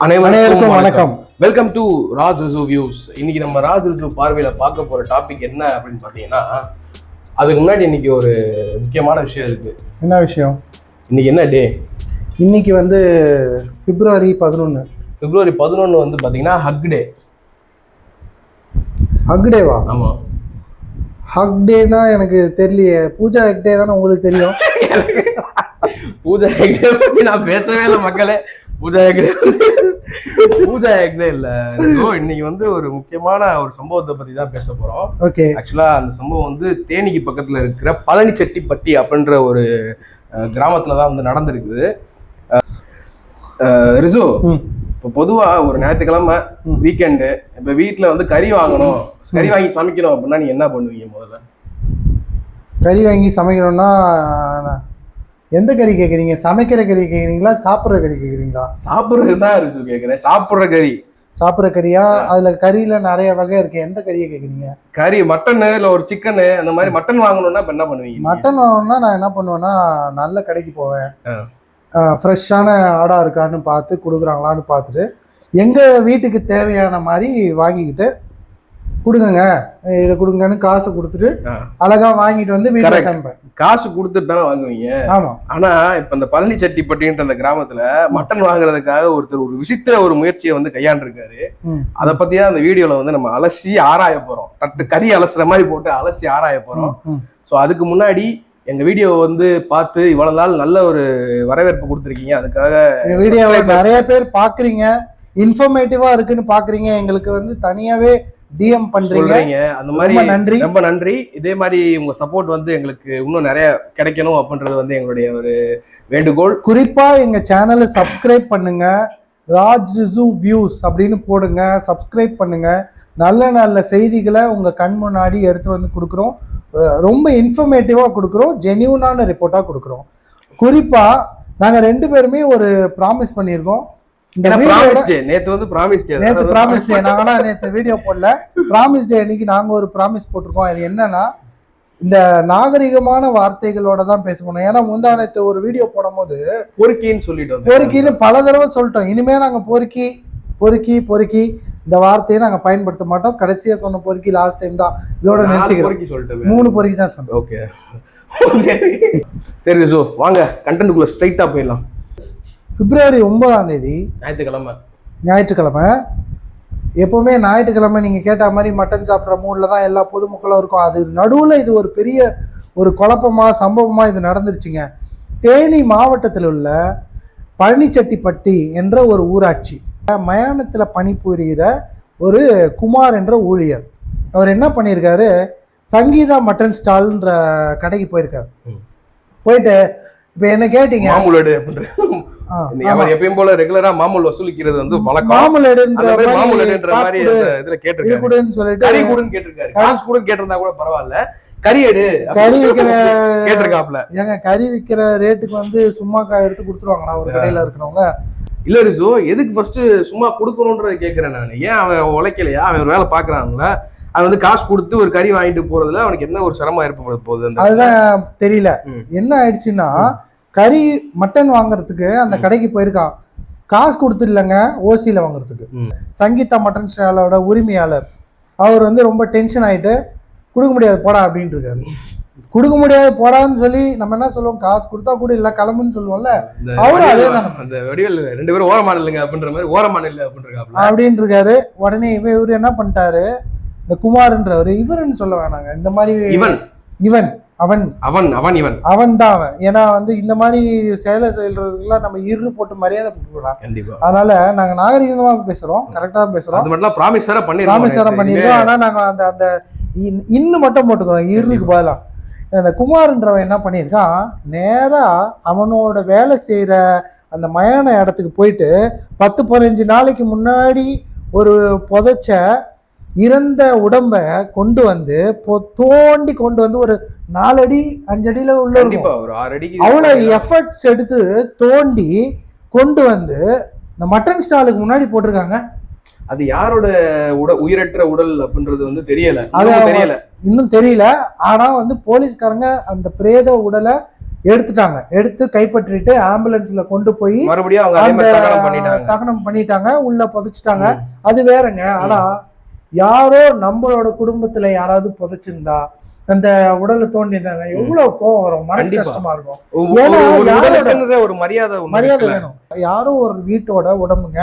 அனைவருக்கும் வணக்கம். Welcome to Raj Rishu views இன்னைக்கு நம்ம ராஜ் ரிசு பார்வையில பார்க்க போற டாபிக் என்ன அப்படின்னு பாத்தீங்கன்னா அதுக்கு முன்னாடி இன்னைக்கு ஒரு முக்கியமான விஷயம் இருக்கு. என்ன விஷயம்? இன்னைக்கு என்ன டே இன்னைக்கு வந்து பிப்ரவரி பதினொன்று பிப்ரவரி பதினொன்று வந்து பாத்தீங்கன்னா ஹக் டே ஹக் டேவா ஆமா. ஹக் டேனா எனக்கு தெரியலையே. பூஜா ஹக் டே தானே உங்களுக்கு தெரியும். பூஜா ஹெக்டே பத்தி நான் பேசவே இல்லை மக்களே. பூஜா ஹெக்டே பூஜா ஹெக்டே இல்ல. இன்னைக்கு வந்து ஒரு முக்கியமான ஒரு சம்பவத்தை பத்தி தான் பேச போறோம். ஓகே. ஆக்சுவலா அந்த சம்பவம் வந்து தேனிக்கு பக்கத்துல இருக்கிற பழனிச்செட்டிப்பட்டி அப்படின்ற ஒரு கிராமத்துல தான் வந்து நடந்திருக்குது. ரிசு இப்போ பொதுவா ஒரு ஞாயிற்றுக்கிழமை. வீக்கெண்டு இப்ப வீட்ல வந்து கறி வாங்கணும். கறி வாங்கி சமைக்கணும் அப்படின்னா நீங்க என்ன பண்ணுவீங்க முதல்ல? கறி வாங்கி சமைக்கணும்னா எந்த கறி கேட்குறீங்க சமைக்கிற கறி கேட்குறீங்களா சாப்பிட்ற கறி கேட்குறீங்களா சாப்பிடுறது தான் ரிசு கேக்குறேன். சாப்பிடுற கறி. சாப்பிட்ற கறியா? அதில் கறியில் நிறைய வகை இருக்கு. எந்த கறியை கேட்குறீங்க கறி மட்டனு இல்ல ஒரு சிக்கனு அந்த மாதிரி மட்டன் வாங்கணும்னா இப்ப என்ன பண்ணுவீங்க? மட்டன் வாங்கணும்னா நான் என்ன பண்ணுவேன்னா நல்ல கடைக்கு போவேன். ஃப்ரெஷ்ஷான ஆடா இருக்கான்னு பார்த்து கொடுக்குறாங்களான்னு பார்த்துட்டு எங்கள் வீட்டுக்கு தேவையான மாதிரி வாங்கிக்கிட்டு கொடுங்கங்க. இதை கொடுங்கன்னு காசு கொடுத்துட்டு. அழகா வாங்கிட்டு வந்து வீட்டில். சமைப்பேன். காசு கொடுத்துட்டு தானே வாங்குவீங்க. ஆமாம் ஆனா இப்ப இந்த பழனிச்செட்டிப்பட்டின்ற அந்த கிராமத்துல மட்டன் வாங்குறதுக்காக ஒருத்தர் ஒரு விசித்திர ஒரு முயற்சியை வந்து கையாண்டிருக்காரு. அதை பத்தியா அந்த வீடியோல வந்து நம்ம அலசி ஆராய போறோம். தட்டு கறி அலசுற மாதிரி போட்டு அலசி ஆராய போறோம். ஸோ அதுக்கு முன்னாடி எங்க வீடியோ வந்து பார்த்து இவ்வளவு நாள் நல்ல ஒரு வரவேற்பு கொடுத்துருக்கீங்க. அதுக்காக வீடியோவை subscribers- நிறைய பேர் பார்க்குறீங்க. இன்ஃபர்மேட்டிவா இருக்குன்னு பார்க்குறீங்க. எங்களுக்கு வந்து தனியாவே டிஎம் பண்றீங்க. அந்த மாதிரி ரொம்ப நன்றி. ரொம்ப நன்றி. இதே மாதிரி உங்க சப்போர்ட் வந்து எங்களுக்கு இன்னும் நிறைய கிடைக்கணும் அப்படின்றது வந்து எங்களுடைய ஒரு வேண்டுகோள். குறிப்பா எங்க சேனலை சப்ஸ்கிரைப் பண்ணுங்க. ராஜ் ரிசு வியூஸ் அப்படின்னு போடுங்க. சப்ஸ்கிரைப் பண்ணுங்க. நல்ல நல்ல செய்திகளை உங்க கண் முன்னாடி எடுத்து வந்து கொடுக்குறோம். ரொம்ப இன்ஃபர்மேட்டிவா கொடுக்குறோம். ஜெனியூனான ரிப்போர்ட்டா கொடுக்குறோம். குறிப்பா நாங்க ரெண்டு பேருமே ஒரு ப்ராமிஸ் பண்ணியிருக்கோம். நேத்து வந்து ப்ராமிஸ் டே நேத்து ப்ராமிஸ் டே நாங்கன்னா நேத்து வீடியோ போடல. ப்ராமிஸ் டே அன்னைக்கு நாங்க ஒரு ப்ராமிஸ் போட்டிருக்கோம். அது என்னன்னா இந்த நாகரிகமான வார்த்தைகளோட தான் பேச போனோம். ஏன்னா முந்தா நேத்து ஒரு வீடியோ போடும்போது பொறுக்கின்னு சொல்லிட்டு வந்து பொறுக்கின்னு பல தடவை சொல்லிட்டோம். இனிமே நாங்க பொறுக்கி பொறுக்கி பொறுக்கி இந்த வார்த்தையை நாங்க பயன்படுத்த மாட்டோம். கடைசியா சொன்ன பொறுக்கி லாஸ்ட் டைம் தான். இதோட நிறுத்திக்கிறோம். மூணு பொறுக்கி தான் சொன்னோம். ஓகே. சரி. ஸோ வாங்க. கண்டென்ட்டுக்குள்ள ஸ்ட்ரைட்டா போயிடலாம். பிப்ரவரி ஒன்பதாம் தேதி ஞாயிற்றுக்கிழமை. ஞாயிற்றுக்கிழமை. எப்பவுமே ஞாயிற்றுக்கிழமை நீங்க கேட்ட மாதிரி மட்டன் சாப்பிட்ற மூடில் தான் எல்லா பொதுமக்களும் இருக்கும். அது நடுவில் இது ஒரு பெரிய ஒரு குழப்பமா சம்பவமா இது நடந்துருச்சுங்க. தேனி மாவட்டத்தில் உள்ள பழனிச்செட்டிப்பட்டி என்ற ஒரு ஊராட்சி. மயானத்தில் பணிபுரிகிற ஒரு குமார் என்ற ஊழியர். அவர் என்ன பண்ணியிருக்காரு? சங்கீதா மட்டன் ஸ்டால்ன்ற கடைக்கு போயிருக்காரு. போயிட்டு இப்போ என்ன கேட்டீங்க? மாமூலடு அவர் எப்பயும் போல ரெகுலரா மாமூல் வசூலிக்கிறது வந்து வழக்கம். மாமலடுன்ற மாதிரி இதுல இது கேட்டிருக்காரு சொல்லிட்டு கறி கூடன்னு கேட்டிருக்காரு. காசு கூட கேட்டிருந்தா கூட பரவாயில்ல. கறி எடு கறி விற்கிற கேட்டிருக்காப்ல ஏங்க கறி விற்கிற ரேட்டுக்கு வந்து சும்மா காய் எடுத்து கொடுத்துருவாங்களா ஒரு கடையில இருக்கிறவங்க? இல்ல ரிசு எதுக்கு ஃபர்ஸ்ட் சும்மா கொடுக்கணும்ன்றத கேக்குறேன் நான். ஏன் அவன் உழைக்கலையா? அவன் ஒரு வேலை பாக்குறான்ல. அவன் வந்து காசு கொடுத்து ஒரு கறி வாங்கிட்டு போறதுல அவனுக்கு என்ன ஒரு சிரமம் ஏற்பட போகுது அதுதான் தெரியல. என்ன ஆயிடுச்சுன்னா கறி மட்டன் வாங்குறதுக்கு அந்த. கடைக்கு போயிருக்கான். காசு கொடுத்து இல்லைங்க ஓசியில வாங்குறதுக்கு. சங்கீதா மட்டன் ஸ்டாலோட உரிமையாளர். அவர் வந்து ரொம்ப டென்ஷன் ஆயிட்டு கொடுக்க முடியாது போடா அப்படின்ட்டு இருக்காரு. கொடுக்க முடியாது போடான்னு சொல்லி நம்ம என்ன சொல்லுவோம்? காசு கொடுத்தா கூட இல்ல கிளம்புன்னு சொல்லுவோம்ல. அவரும் அதே தானே. அந்த வடிவேல் ரெண்டு பேரும் ஓரமான இல்லைங்க அப்படின்ற மாதிரி ஓரமான இல்லை அப்படின்னு இருக்காரு. உடனே இவ இவர் என்ன பண்ணிட்டாரு? இந்த குமார்ன்றவர் இவருன்னு சொல்ல வேணாங்க. இந்த மாதிரி இவன். இவன் அவன். அவன் அவன் இவன். அவன் தான் அவன். ஏன்னா வந்து இந்த மாதிரி செயலை செய்யறதுக்குலாம் நம்ம இரு போட்டு மரியாதை கொடுக்கலாம் கண்டிப்பா. அதனால நாங்க நாகரிகமா பேசுறோம் கரெக்டா பேசுறோம். அது மட்டும் ப்ராமிஸ் வேற பண்ணிருக்கோம் பண்ணிருக்கோம் ஆனா நாங்க அந்த அந்த இன்- இன்னு மட்டும் போட்டுக்கிறோம். இருனுக்கு பதிலா. அந்த குமார்ன்றவன் என்ன பண்ணியிருக்கான் நேரா அவனோட வேலை செய்யற அந்த மயான இடத்துக்கு போயிட்டு பத்து பதினஞ்சு நாளைக்கு முன்னாடி ஒரு புதைச்ச இறந்த உடம்ப கொண்டு வந்து தோண்டி கொண்டு வந்து ஒரு நாலடி அஞ்சடியில உள்ள அவ்வளவு எஃபர்ட்ஸ் எடுத்து தோண்டி கொண்டு வந்து இந்த மட்டன் ஸ்டாலுக்கு முன்னாடி போட்டிருக்காங்க. அது யாரோட உட உயிரற்ற உடல் அப்படின்றது வந்து தெரியல. தெரியல. இன்னும் தெரியல. ஆனா வந்து போலீஸ்காரங்க அந்த பிரேத உடலை எடுத்துட்டாங்க. எடுத்து கைப்பற்றிட்டு ஆம்புலன்ஸ்ல கொண்டு போய் மறுபடியும் அவங்க தகனம் பண்ணிட்டாங்க. உள்ள புதைச்சிட்டாங்க. அது வேறங்க. ஆனா யாரோ நம்மளோட குடும்பத்துல யாராவது புதைச்சிருந்தா அந்த உடலை தோண்டினாங்க எவ்வளவு கோவம் வரும் மனசு. கஷ்டமா இருக்கும். ஒரு- மரியாதை மரியாதை. வேணும். யாரோ ஒரு வீட்டோட உடம்புங்க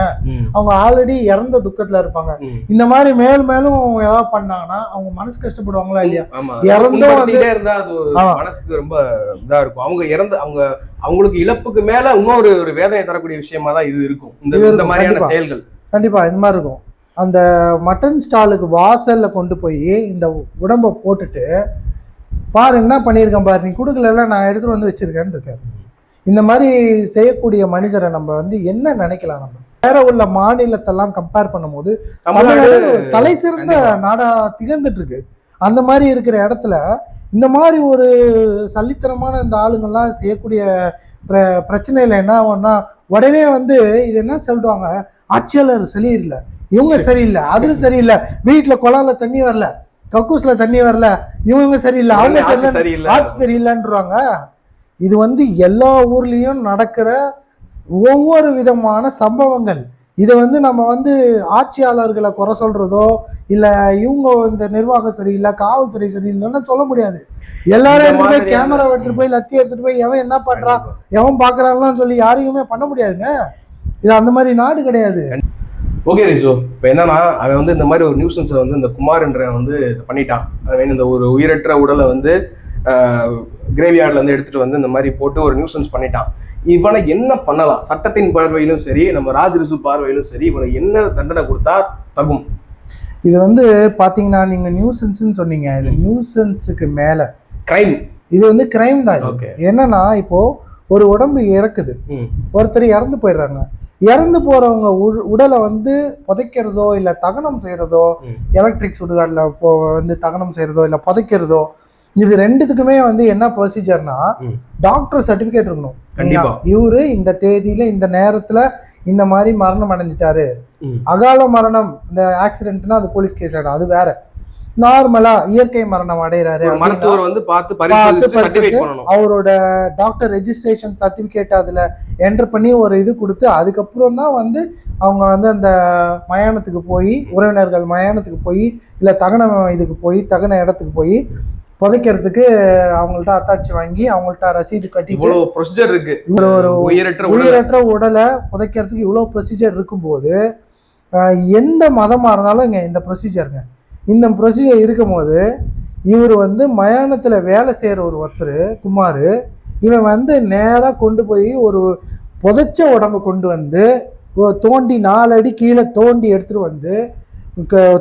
அவங்க ஆல்ரெடி இறந்த துக்கத்துல இருப்பாங்க. இந்த மாதிரி மேல் மேலும் ஏதாவது பண்ணாங்கன்னா அவங்க மனசு கஷ்டப்படுவாங்களா இல்லையா? இறந்தும் இருந்தா அது. மனசுக்கு ரொம்ப இதா இருக்கும். அவங்க இறந்து அவங்க அவங்களுக்கு இழப்புக்கு மேல இன்னொரு ஒரு வேதனை தரக்கூடிய விஷயமா தான் இது இருக்கும். இந்த மாதிரியான. செயல்கள். கண்டிப்பா இந்த மாதிரி இருக்கும். அந்த மட்டன் ஸ்டாலுக்கு வாசல்ல கொண்டு போய் இந்த உடம்ப போட்டுட்டு பாரு என்ன பண்ணியிருக்கேன் பாரு நீ கொடுக்கல நான் எடுத்துட்டு வந்து வச்சிருக்கேன்னு இருக்காரு. இந்த மாதிரி செய்யக்கூடிய மனிதரை நம்ம வந்து என்ன நினைக்கலாம் நம்ம? வேற உள்ள மாநிலத்தெல்லாம் கம்பேர் பண்ணும்போது தமிழ்நாடு தலை சிறந்த. நாடா திகழ்ந்துட்டு இருக்கு அந்த மாதிரி இருக்கிற இடத்துல இந்த மாதிரி ஒரு சல்லித்தனமான இந்த ஆளுங்கெல்லாம் செய்யக்கூடிய பிர- பிரச்சனையில என்ன ஆகும்னா உடனே வந்து இது என்ன சொல்லிடுவாங்க ஆட்சியாளர் சரியில்லை இவங்க சரியில்லை அது சரியில்லை. வீட்டுல குழால தண்ணி வரல கக்கூஸ்ல தண்ணி வரல இவங்க சரியில்லை. அவங்க சரியில்லை. ஆட்சி சரியில்லைன்றாங்க. இது வந்து எல்லா ஊர்லயும் நடக்கிற ஒவ்வொரு விதமான சம்பவங்கள். இதை வந்து நம்ம வந்து ஆட்சியாளர்களை குறை சொல்றதோ இல்ல இவங்க இந்த நிர்வாகம் சரியில்லை காவல்துறை சரியில்லைன்னு சொல்ல முடியாது. எல்லாரும் எடுத்துட்டு போய் கேமரா எடுத்துட்டு போய் லத்தி எடுத்துட்டு போய் எவன் என்ன பண்றான் எவன் பாக்குறான்லாம் சொல்லி யாரையுமே பண்ண முடியாதுங்க. இது அந்த மாதிரி நாடு கிடையாது. ஓகே ரிசு இப்போ என்னன்னா அவன் வந்து இந்த மாதிரி ஒரு நியூசன்ஸை வந்து இந்த குமார்ன்றவன் வந்து பண்ணிட்டான். அவன் இந்த ஒரு உயிரற்ற உடலை வந்து கிரேவியார்ட்ல இருந்து எடுத்துட்டு வந்து இந்த மாதிரி போட்டு ஒரு நியூசன்ஸ் பண்ணிட்டான். இவனை என்ன பண்ணலாம்? சட்டத்தின் பார்வையிலும் சரி நம்ம ராஜ் ரிசு பார்வையிலும் சரி இவனை என்ன தண்டனை கொடுத்தா தகும்? இது வந்து பாத்தீங்கன்னா நீங்க நியூசன்ஸ்னு சொன்னீங்க. இது நியூசன்ஸுக்கு மேல. கிரைம் இது வந்து கிரைம் தான் என்னன்னா இப்போ ஒரு உடம்பு இறக்குது. ஒருத்தர் இறந்து போயிடுறாங்க. இறந்து போறவங்க உடலை வந்து புதைக்கிறதோ இல்ல தகனம் செய்யறதோ. எலக்ட்ரிக் சுடுகாடுல போ வந்து தகனம் செய்யறதோ இல்ல புதைக்கிறதோ இது ரெண்டுத்துக்குமே வந்து என்ன ப்ரொசீஜர்னா. டாக்டர் சர்டிபிகேட் இருக்கணும். இவரு இந்த தேதியில இந்த நேரத்துல இந்த மாதிரி மரணம் அடைஞ்சிட்டாரு. அகால மரணம் இந்த ஆக்சிடென்ட்னா அது போலீஸ் கேஸ் ஆயிடும் அது வேற நார்மலா இயற்கை மரணம் அடைகிறாரு மருத்துவர் வந்து பார்த்து பரிசோதிச்சு அவரோட டாக்டர் ரெஜிஸ்ட்ரேஷன் சர்டிபிகேட் அதுல என்டர் பண்ணி ஒரு இது கொடுத்து அதுக்கப்புறம் தான் வந்து அவங்க வந்து அந்த மயானத்துக்கு போய் உறவினர்கள் மயானத்துக்கு போய் இல்ல தகன இதுக்கு போய் தகன இடத்துக்கு போய் புதைக்கிறதுக்கு அவங்கள்ட்ட அத்தாட்சி வாங்கி அவங்கள்ட்ட ரசீது கட்டிட்டு இவ்வளவு ப்ரொசீஜர் இருக்கு. இவ்வளவு ஒரு உயிரற்ற உடல். உயிரற்ற உடலை புதைக்கிறதுக்கு இவ்வளோ ப்ரொசீஜர் இருக்கும்போது எந்த மதமாக இருந்தாலும் இங்கே இந்த ப்ரொசீஜருங்க இந்த ப்ரொசீஜர் இருக்கும்போது இவர் வந்து மயானத்தில் வேலை செய்கிற ஒரு ஒருத்தர் குமார் இவன் வந்து நேராக கொண்டு போய் ஒரு புதைச்ச உடம்பு கொண்டு வந்து தோண்டி நாலு அடி கீழே தோண்டி எடுத்துட்டு வந்து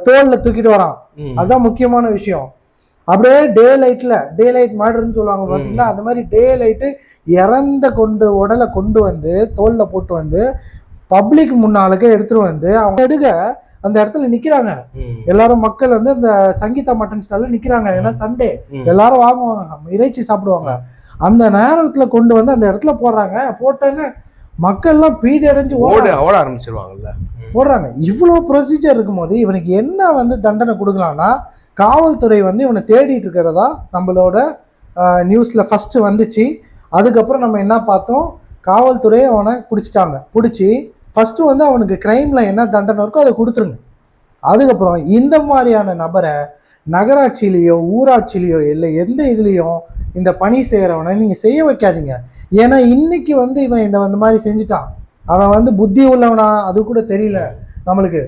தோல்ல தூக்கிட்டு வரான். ம். அதான் முக்கியமான விஷயம். அப்படியே டே லைட்ல டே லைட் மர்டர்னு சொல்லுவாங்க பாத்தீங்களா? அந்த மாதிரி டே லைட்டு இறந்த கொண்டு உடலை கொண்டு வந்து தோல்ல போட்டு வந்து பப்ளிக் முன்னாலுக்கு எடுத்துட்டு வந்து அவங்க எடுக்க அந்த இடத்துல நிக்கிறாங்க. எல்லாரும் மக்கள் வந்து அந்த சங்கீதா மட்டன் ஸ்டால்ல நிக்கிறாங்க. ஏன்னா சண்டே. எல்லாரும் வாங்குவாங்க. இறைச்சி சாப்பிடுவாங்க. அந்த நேரத்துல கொண்டு வந்து அந்த இடத்துல போடுறாங்க. போட்டோன்னே மக்கள்லாம் பீதி அடைஞ்சு ஓட ஓட ஆரம்பிச்சிருவாங்கல்ல. போடுறாங்க இவ்வளோ ப்ரொசீஜர் இருக்கும்போது இவனுக்கு என்ன வந்து தண்டனை கொடுக்கலாம்னா காவல்துறை வந்து இவனை தேடிட்டு இருக்கிறதா நம்மளோட நியூஸில் ஃபஸ்ட்டு வந்துச்சு. அதுக்கப்புறம் நம்ம என்ன பார்த்தோம்? காவல்துறை அவனை பிடிச்சிட்டாங்க. பிடிச்சி ஃபஸ்ட்டு வந்து அவனுக்கு க்ரைமில் என்ன தண்டனை இருக்கோ அதை கொடுத்துருங்க. அதுக்கப்புறம் இந்த மாதிரியான நபரை நகராட்சியிலையோ ஊராட்சியிலையோ இல்லை எந்த இதுலேயும் இந்த பணி செய்கிறவனை நீங்கள் செய்ய வைக்காதீங்க. ஏன்னா இன்னைக்கு வந்து இவன் இந்த இந்த மாதிரி செஞ்சுட்டான். அவன் வந்து புத்தி உள்ளவனா? அது கூட தெரியல நம்மளுக்கு.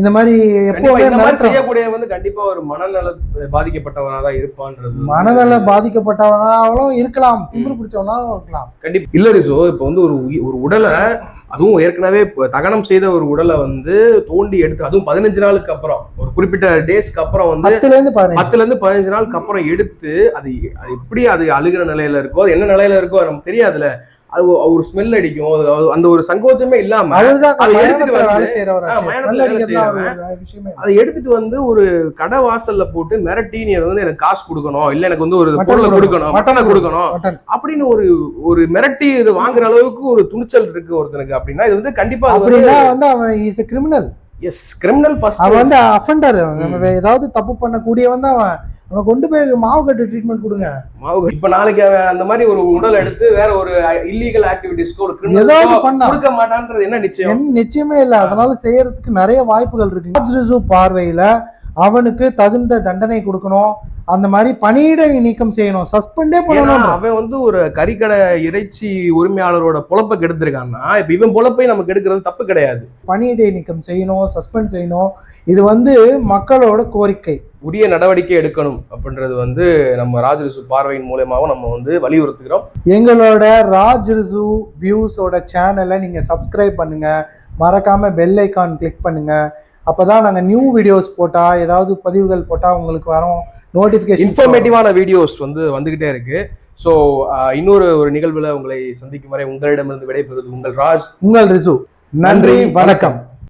இந்த மாதிரி எப்பவுமே. செய்யக்கூடிய வந்து கண்டிப்பா ஒரு மனநல பாதிக்கப்பட்டவனா தான் இருப்பான்றது மனநல பாதிக்கப்பட்டவனாலும் இருக்கலாம். திமிரு பிடிச்சவனாலும் இருக்கலாம். கண்டிப்பா. இல்ல ரிசோ இப்ப வந்து ஒரு ஒரு உடலை அதுவும் ஏற்கனவே தகனம் செய்த ஒரு உடலை வந்து தோண்டி எடுத்து அதுவும் பதினஞ்சு நாளுக்கு அப்புறம் ஒரு குறிப்பிட்ட டேஸ்க்கு அப்புறம் வந்து பத்துல இருந்து பதினஞ்சு நாளுக்கு அப்புறம் எடுத்து அது எப்படி அது அழுகிற நிலையில இருக்கோ அது என்ன நிலையில இருக்கோ நமக்கு தெரியாதுல அது ஒரு ஸ்மெல் அடிக்கும். அந்த ஒரு சங்கோச்சமே இல்லாம அதை எடுத்துட்டு வந்து- ஒரு விஷயமே அதை எடுத்துட்டு வந்து ஒரு கடை வாசல்ல போட்டு மிரட்டி நீ வந்து எனக்கு காசு கொடுக்கணும். இல்ல எனக்கு வந்து ஒரு பொருளை கொடுக்கணும். மட்டனை கொடுக்கணும். அப்படின்னு ஒரு ஒரு மிரட்டி இது வாங்குற அளவுக்கு ஒரு துணிச்சல் இருக்கு ஒருத்தனுக்கு அப்படின்னா இது வந்து கண்டிப்பா அப்படின்னா வந்து அவன் is criminal as criminal first அவன் வந்து அஃபெண்டர் ஏதாவது தப்பு பண்ணக்கூடியவன் தான் அவன். அவனை கொண்டு போய் மாவு கட்டு ட்ரீட்மெண்ட் கொடுங்க. மாவு இப்ப நாளைக்கு அந்த மாதிரி ஒரு உடல் எடுத்து வேற ஒரு இல்லீகல் ஆக்டிவிட்டிஸ்க்கு ஒரு ஏதாவது பண்ணா. கொடுக்க மாட்டான்றது என்ன நிச்சயம்? நிச்சயமே இல்லை. அதனால செய்யறதுக்கு நிறைய வாய்ப்புகள் இருக்கு. பார்வையில அவனுக்கு தகுந்த தண்டனை கொடுக்கணும். அந்த மாதிரி பணியிட நீக்கம் செய்யணும். சஸ்பெண்டே பண்ணணும் அவன் வந்து ஒரு கறிக்கடை இறைச்சி உரிமையாளரோட பொழப்ப கெடுத்திருக்கான்னா இப்ப இவன் பொழப்பை நமக்கு எடுக்கிறது தப்பு கிடையாது. பணியிடை நீக்கம் செய்யணும் சஸ்பெண்ட் செய்யணும். இது வந்து மக்களோட கோரிக்கை. உரிய நடவடிக்கை எடுக்கணும் அப்படின்றது வந்து நம்ம ராஜரிசு பார்வையின் மூலியமாவும் நம்ம வந்து வலியுறுத்துகிறோம். எங்களோட ராஜ் ரிசு வியூஸோட சேனலை நீங்க சப்ஸ்கிரைப் பண்ணுங்க. மறக்காம பெல் ஐக்கான் கிளிக் பண்ணுங்க. அப்பதான் நாங்க நியூ வீடியோஸ் போட்டா ஏதாவது பதிவுகள் போட்டா உங்களுக்கு வரும். நோட்டிபிகேஷன் இன்ஃபர்மேட்டிவான வீடியோஸ் வந்து வந்துகிட்டே இருக்கு. ஸோ இன்னொரு ஒரு நிகழ்வுல உங்களை சந்திக்கும் வரை உங்களிடமிருந்து விடைபெறுவது உங்கள் ராஜ். உங்கள் ரிசு. நன்றி வணக்கம்.